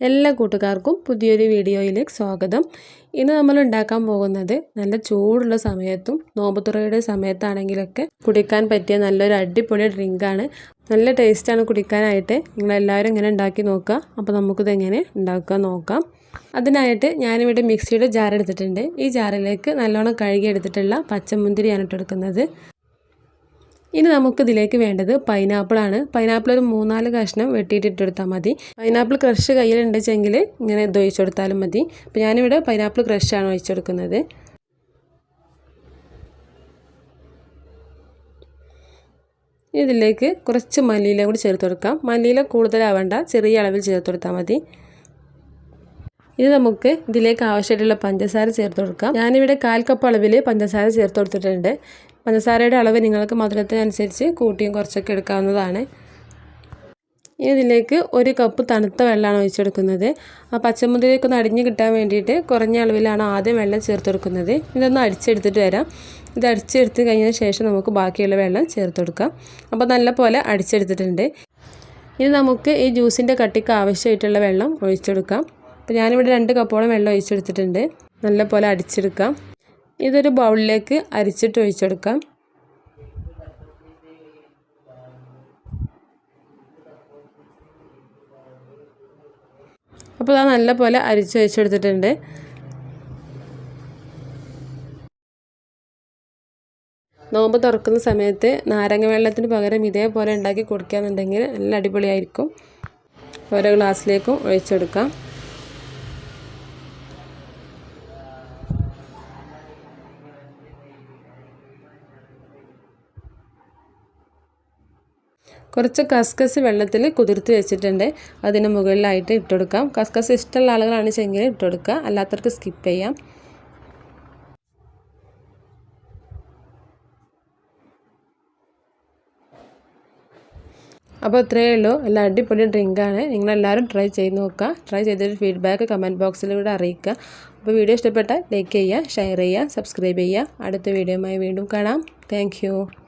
എല്ലാ കൂട്ടുകാർക്കും പുതിയൊരു വീഡിയോയിലേക്ക് സ്വാഗതം. ഇന്ന് നമ്മൾ ഉണ്ടാക്കാൻ പോകുന്നത് നല്ല ചൂടുള്ള സമയത്തും നോമ്പുതുറയുടെ സമയത്താണെങ്കിലൊക്കെ കുടിക്കാൻ പറ്റിയ നല്ലൊരു അടിപൊളി ഡ്രിങ്കാണ് നല്ല ടേസ്റ്റാണ് കുടിക്കാനായിട്ട്. നിങ്ങളെല്ലാവരും ഇങ്ങനെ ഉണ്ടാക്കി നോക്കുക. അപ്പോൾ നമുക്കിത് എങ്ങനെ ഉണ്ടാക്കാൻ നോക്കാം. അതിനായിട്ട് ഞാനിവിടെ മിക്സിയുടെ ജാർ എടുത്തിട്ടുണ്ട്. ഈ ജാറിലേക്ക് നല്ലോണം കഴുകി എടുത്തിട്ടുള്ള പച്ചമുന്തിരിയാണ് ഇട്ടെടുക്കുന്നത് ഇനി നമുക്ക് ഇതിലേക്ക് വേണ്ടത് പൈനാപ്പിളാണ്. പൈനാപ്പിൾ ഒരു മൂന്നാൽ കഷ്ണം വെട്ടിയിട്ടിട്ടെടുത്താൽ മതി. പൈനാപ്പിൾ ക്രഷ് കയ്യിലുണ്ടെച്ചെങ്കിൽ ഇങ്ങനെ ഇത് മതി. അപ്പോൾ ഞാനിവിടെ പൈനാപ്പിൾ ക്രഷാണ് ഒഴിച്ചെടുക്കുന്നത്. ഇതിലേക്ക് കുറച്ച് മല്ലിയില കൂടി ചേർത്ത് കൊടുക്കാം. മല്ലിയില കൂടുതലാവേണ്ട ചെറിയ അളവിൽ ചേർത്ത് കൊടുത്താൽ മതി. ഇനി നമുക്ക് ഇതിലേക്ക് ആവശ്യമായിട്ടുള്ള പഞ്ചസാര ചേർത്ത് കൊടുക്കാം. ഞാനിവിടെ കാൽ കപ്പ് അളവിൽ പഞ്ചസാര ചേർത്ത് കൊടുത്തിട്ടുണ്ട്. പഞ്ചസാരയുടെ അളവ് നിങ്ങൾക്ക് മധുരത്തിനനുസരിച്ച് കൂട്ടിയും കുറച്ചൊക്കെ എടുക്കാവുന്നതാണ്. ഇനി ഇതിലേക്ക് ഒരു കപ്പ് തണുത്ത വെള്ളമാണ് ഒഴിച്ചെടുക്കുന്നത്. ആ പച്ചമുന്തിരിയൊക്കെ ഒന്ന് അടിഞ്ഞ് കിട്ടാൻ വേണ്ടിയിട്ട് കുറഞ്ഞ അളവിലാണ് ആദ്യം വെള്ളം ചേർത്ത് കൊടുക്കുന്നത്. ഇതൊന്ന് അടിച്ചെടുത്തിട്ട് വരാം. ഇത് അടിച്ചെടുത്ത് കഴിഞ്ഞതിന് ശേഷം നമുക്ക് ബാക്കിയുള്ള വെള്ളം ചേർത്ത് കൊടുക്കാം. അപ്പോൾ നല്ല പോലെ അടിച്ചെടുത്തിട്ടുണ്ട്. ഇനി നമുക്ക് ഈ ജ്യൂസിന്റെ കട്ടിക്ക് ആവശ്യമായിട്ടുള്ള വെള്ളം ഒഴിച്ചെടുക്കാം. അപ്പോൾ ഞാനിവിടെ രണ്ട് കപ്പോളം വെള്ളം ഒഴിച്ചെടുത്തിട്ടുണ്ട്. നല്ല പോലെ അടിച്ചെടുക്കാം. ഇതൊരു ബൗളിലേക്ക് അരിച്ചിട്ട് ഒഴിച്ചെടുക്കാം. അപ്പോൾ അത് നല്ല പോലെ അരിച്ച് നോമ്പ് തുറക്കുന്ന സമയത്ത് നാരങ്ങ വെള്ളത്തിന് പകരം ഇതേപോലെ ഉണ്ടാക്കി കുടിക്കുകയെന്നുണ്ടെങ്കിൽ നല്ല അടിപൊളിയായിരിക്കും. ഓരോ ഗ്ലാസ്സിലേക്കും ഒഴിച്ചെടുക്കാം. കുറച്ച് കസ്കസ് വെള്ളത്തിൽ കുതിർത്ത് വെച്ചിട്ടുണ്ട്. അതിന് മുകളിലായിട്ട് ഇട്ടുകൊടുക്കാം കസ്കസ് ഇഷ്ടമുള്ള ആളുകളാണ് ചെങ്കിൽ ഇട്ടുകൊടുക്കുക അല്ലാത്തവർക്ക് സ്കിപ്പ് ചെയ്യാം. അപ്പോൾ ഇത്രയേ ഉള്ളൂ. എല്ലാ അടിപൊളി ഡ്രിങ്കാണ് നിങ്ങളെല്ലാവരും ട്രൈ ചെയ്ത് നോക്കുക. ട്രൈ ചെയ്തിട്ട് ഫീഡ്ബാക്ക് കമന്റ് ബോക്സിലൂടെ അറിയിക്കുക. അപ്പോൾ വീഡിയോ ഇഷ്ടപ്പെട്ടാൽ ലൈക്ക് ചെയ്യുക ഷെയർ ചെയ്യുക സബ്സ്ക്രൈബ് ചെയ്യുക. അടുത്ത വീഡിയോയുമായി വീണ്ടും കാണാം. താങ്ക്